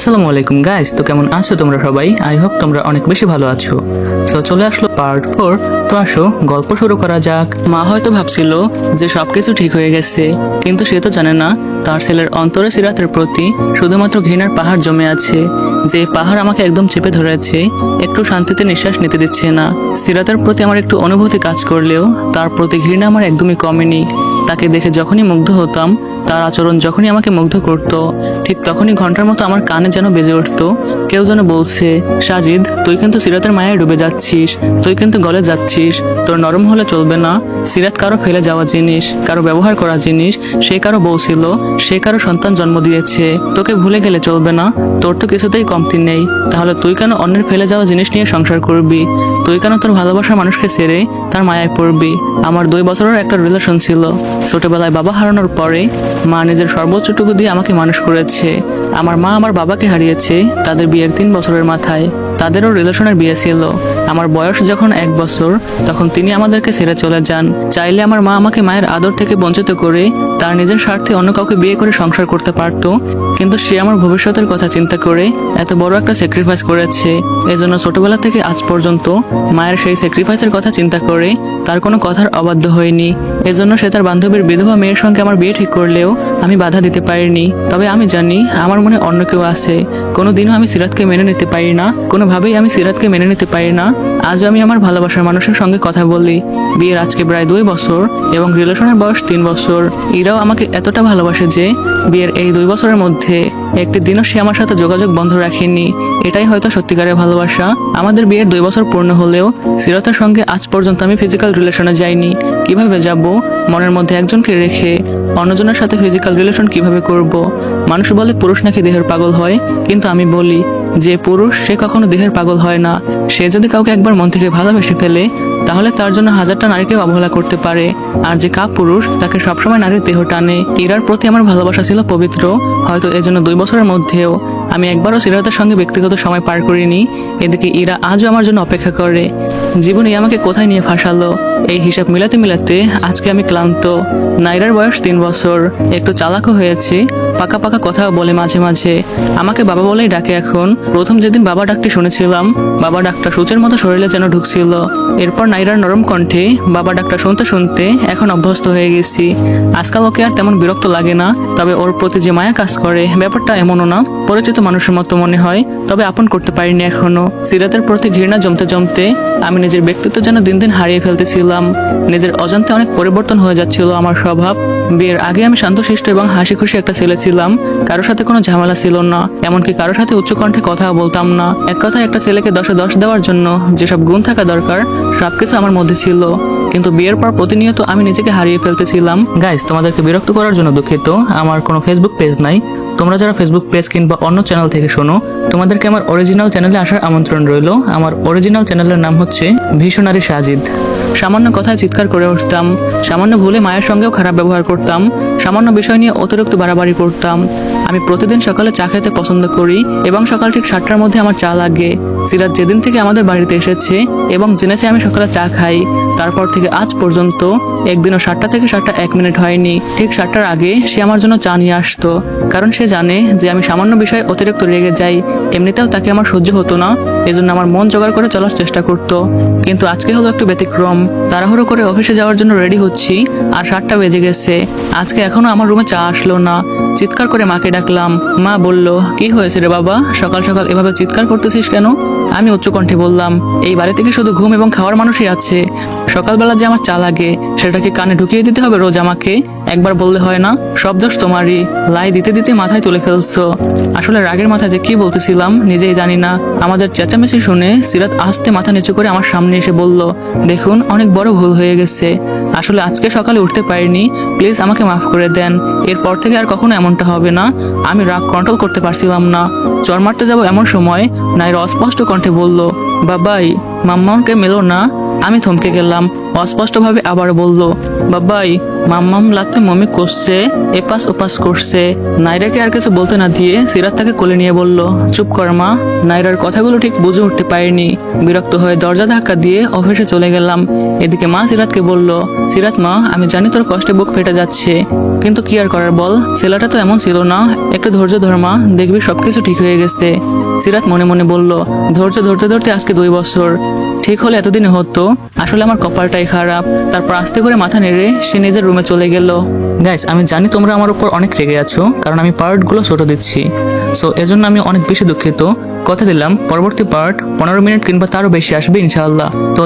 আসসালামু আলাইকুম গাইস তো কেমন আছো তোমরা সবাই? আই হোপ তোমরা অনেক বেশি ভালো আছো। তো চলে আসলো পার্ট ফোর তো আসো, গল্প শুরু করা যাক। মা হয়তো ভাবছিল যে সবকিছু ঠিক হয়ে গেছে, কিন্তু সে তো জানে না, তার ছেলের অন্তরে সিরাতের প্রতি শুধুমাত্র ঘৃণার পাহাড় জমে আছে। যে পাহাড় আমাকে একদম চেপে ধরেছে, একটু শান্তিতে নিঃশ্বাস নিতে দিচ্ছে না। সিরাতের প্রতি আমার একটু অনুভূতি কাজ করলেও, তার প্রতি ঘৃণা আমার একদমই কমেনি। তাকে দেখে যখনই মুগ্ধ হতাম, তার আচরণ যখনই আমাকে মুগ্ধ করত, ঠিক তখনই ঘণ্টার মতো আমার কানে যেন বেজে উঠতো। কেউ যেন বলছে, সাজিদ, তুই কিন্তু সিরাতের মায়ায় ডুবে যাচ্ছিস, তুই কিন্তু গলে যাচ্ছিস, তোর নরম হলে চলবে না, সিরাত কারও ফেলে যাওয়া জিনিস, কারও ব্যবহার করা জিনিস, সে কারও বউ ছিল, সে কারও সন্তান জন্ম দিয়েছে, তোকে ভুলে গেলে চলবে না, তোর তো কিছুতেই কমতি নেই, তাহলে তুই কেন অন্যের ফেলে যাওয়া জিনিস নিয়ে সংসার করবি? তুই কেন তোর ভালোবাসার মানুষকে ছেড়ে তার মায়ায় পড়বি? আমার দুই বছরের একটা রিলেশন ছিল। ছোটবেলায় বাবা হারানোর পরে মা নিজের সর্বোচ্চটুকু দিয়ে আমাকে মানুষ করেছে। আমার মা আমার বাবাকে হারিয়েছে, তাদের বিয়ের তিন বছরের মাথায় তাদেরও রিলেশনের বিয়ে ছিল। আমার বয়স যখন এক বছর, তখন তিনি আমাদেরকে ছেড়ে চলে যান। চাইলে আমার মা আমাকে মায়ের আদর থেকে বঞ্চিত করে তার নিজের স্বার্থে অন্য কাউকে বিয়ে করে সংসার করতে পারত। কিন্তু সে আমার ভবিষ্যতের কথা চিন্তা করে এত বড় একটা স্যাক্রিফাইস করেছে। এজন্য ছোটবেলা থেকে আজ পর্যন্ত মায়ের সেই স্যাক্রিফাইসের কথা চিন্তা করে তার কোনো কথার অবাধ্য হয়নি। এজন্য সে তার বান্ধবীর বিধবা মেয়ের সঙ্গে আমার বিয়ে ঠিক করলেও আমি বাধা দিতে পারিনি। তবে আমি জানি আমার মনে অন্য কেউ আছে। কোনোদিনও আমি সিরাতকে মেনে নিতে পারি না। কোনোভাবেই আমি সিরাতকে মেনে নিতে পারি না। আজও আমি আমার ভালোবাসার মানুষের সঙ্গে কথা বলি। বিয়ের আজকে প্রায় দুই বছর এবং রিলেশনের বয়স তিন বছর। এরাও আমাকে এতটা ভালোবাসে যে বিয়ের এই দুই বছরের মধ্যে একটি দিনও সে আমার সাথে যোগাযোগ বন্ধ রাখেনি। এটাই হয়তো সত্যিকারের ভালোবাসা। আমাদের বিয়ের দুই বছর পূর্ণ হলেও সিরতের সঙ্গে আজ পর্যন্ত আমি ফিজিক্যাল রিলেশনে যাইনি। কীভাবে যাব? মনের মধ্যে একজনকে রেখে অন্যজনের সাথে ফিজিক্যাল রিলেশন কীভাবে করব? মানুষ বলে পুরুষ নাকি দেহের পাগল হয়। কিন্তু আমি বলি, যে পুরুষ, সে কখনো দেহের পাগল হয় না। সে যদি কাউকে একবার মন থেকে ভালোবেসে ফেলে, তাহলে তার জন্য হাজারটা নারীকে অবহেলা করতে পারে। আর যে কাপ পুরুষ তাকে সবসময় নারীর দেহ টানে। ইরার প্রতি আমার ভালোবাসা ছিল পবিত্র। হয়তো এজন্য দুই বছরের মধ্যেও আমি একবারও সিরাতের সঙ্গে ব্যক্তিগত সময় পার করিনি। এদিকে ইরা আজও আমার জন্য অপেক্ষা করে। জীবনে আমাকে কোথায় নিয়ে ফাঁসালো? এই হিসাব মিলাতে মিলাতে আজকে আমি ক্লান্ত। নাইরার বয়স তিন বছর। একটু চালাকও হয়েছে। পাকা পাকা কথাও বলে মাঝে মাঝে। আমাকে বাবা বলেই ডাকে এখন। প্রথম যেদিন বাবা ডাকটি শুনেছিলাম, বাবা ডাকটা সূচের মতো শরীরে যেন ঢুকছিল। এরপর নাইরার নরম কণ্ঠে বাবা ডাকটা শুনতে শুনতে এখন অভ্যস্ত হয়ে গেছি। আজকাল ওকে আর তেমন বিরক্ত লাগে না, তবে ওর প্রতি যে মায়া কাজ করে, ব্যাপারটা এমনও না। পরিচিত মানুষের মতো মনে হয়, তবে আপন করতে পারিনি এখনও। সিরাতের প্রতি ঘৃণা জমতে জমতে আমি নিজের ব্যক্তিত্ব যেন দিন দিন হারিয়ে ফেলতেছিলাম। নিজের অজান্তে অনেক পরিবর্তন হয়ে যাচ্ছিল আমার স্বভাব। বিয়ের আগে আমি শান্তশিষ্ট এবং হাসি খুশি একটা ছেলে ছিলাম। কারোর সাথে কোনো ঝামেলা ছিল না, এমনকি কারোর সাথে উচ্চকণ্ঠে কথা বলতাম না। এক কথায় একটা ছেলেকে দশে দশ দেওয়ার জন্য যেসব গুণ থাকা দরকার, সবকিছু আমার মধ্যে ছিল। কিন্তু বিয়ের পর প্রতিনিয়ত আমি নিজেকে হারিয়ে ফেলতেছিলাম। গাইস তোমাদেরকে বিরক্ত করার জন্য দুঃখিত। আমার কোনো ফেসবুক পেজ নাই। তোমরা যারা ফেসবুক পেজ কিংবা অন্য চ্যানেল থেকে শোনো, তোমাদেরকে আমার অরিজিনাল চ্যানেলে আসার আমন্ত্রণ রইল। আমার অরিজিনাল চ্যানেলের নাম হচ্ছে ভীষণারী সাজিদ। সামান্য কথায় চিৎকার করে উঠতাম, সামান্য ভুলে মায়ের সঙ্গেও খারাপ ব্যবহার করতাম, সামান্য বিষয় নিয়ে অতিরিক্ত বাড়াবাড়ি করতাম। আমি প্রতিদিন সকালে চা খেতে পছন্দ করি এবং সকাল ঠিক সাতটার মধ্যে আমার চা লাগে। সিরাজ যেদিন থেকে আমাদের বাড়িতে এসেছে এবং জেনেছে আমি সকালে চা খাই, তারপর থেকে আজ পর্যন্ত একদিনও সাতটা থেকে সাতটা এক মিনিট হয়নি। ঠিক সাতটার আগে সে আমার জন্য চা নিয়ে আসতো, কারণ সে জানে যে আমি সামান্য বিষয়ে অতিরিক্ত রেগে যাই, এমনিতেও তাকে আমার সহ্য হতো না, এজন্য আমার মন জোগাড় করে চলার চেষ্টা করতো। কিন্তু আজকে হলো একটু ব্যতিক্রম। তাড়াহুড়ো করে অফিসে যাওয়ার জন্য রেডি হচ্ছি, আর সাতটা বেজে গেছে। আজকে এখনও আমার রুমে চা আসলো না। চিৎকার করে মাকে ডাকলাম মা বলল কি হয়েছে রে বাবা? সকাল সকাল এভাবে চিৎকার করতেছিস কেন? আমি উচ্চকণ্ঠে বললাম, এই বাড়িতে কি শুধু ঘুম এবং খাওয়ার মানুষই আছে। সকালবেলা যে আমার চা লাগে সেটা কি কানে ঢুকিয়ে দিতে হবে রোজ আমাকে। একবার বললে হয় না, সব দোষ তোমারই। লাই দিতে দিতে মাথায় তুলে ফেলছো। আসলে রাগের মাথায় যে কি বলতেছিলাম, নিজেই জানি না। আমাদের চেঁচামেচি শুনে সিরাত আস্তে মাথা নিচু করে আমার সামনে এসে বলল, দেখুন, অনেক বড় ভুল হয়ে গেছে। আসলে আজকে সকালে উঠতে পারিনি। প্লিজ আমাকে মাফ করে দেন। এরপর থেকে আর কখনো এমনটা হবে না। আমি রাগ কন্ট্রোল করতে পারছিলাম না। চর মারতে যাব এমন সময়, নাইর অস্পষ্ট কণ্ঠে বলল বাবাই মাম্মাকে মেলো না। আমি থমকে গেলাম। অস্পষ্টভাবে আবার বলল বাবাই, মাম্মাম লাগতে মমি করছে এপাস ওপাস করছে। নাইরাকে আর কিছু বলতে না দিয়ে সিরাত তাকে কোলে নিয়ে বলল, চুপ কর মা, নাইরার কথাগুলো ঠিক বুঝে উঠতে পারিনি। বিরক্ত হয়ে দরজা ধাক্কা দিয়ে অফিসে চলে গেলাম। এদিকে মা সিরাতকে বলল, সিরাত মা, আমি জানি তোর কষ্টে বুক ফেটে যাচ্ছে, কিন্তু কি আর করার বল? ছেলেটা তো এমন ছিল না। একটু ধৈর্য ধর মা, দেখবি সবকিছু ঠিক হয়ে গেছে। সিরাত মনে মনে বলল, ধৈর্য ধরতে ধরতে আজকে দুই বছর। ঠিক হলে এতদিনে হতো। আসলে আমার কপালটাই খারাপ। তারপর আস্তে করে মাথা নেড়ে সে নিজের রুমে চলে গেল। গাইস আমি জানি তোমরা আমার উপর অনেক রেগে আছো, কারণ আমি পার্টগুলো ছোট দিচ্ছি। সো এজন্য আমি অনেক বেশি দুঃখিত। কথা দিলাম, পরবর্তী পার্ট পনেরো মিনিট কিংবা তারও বেশি আসবে, ইনশাআল্লাহ। তো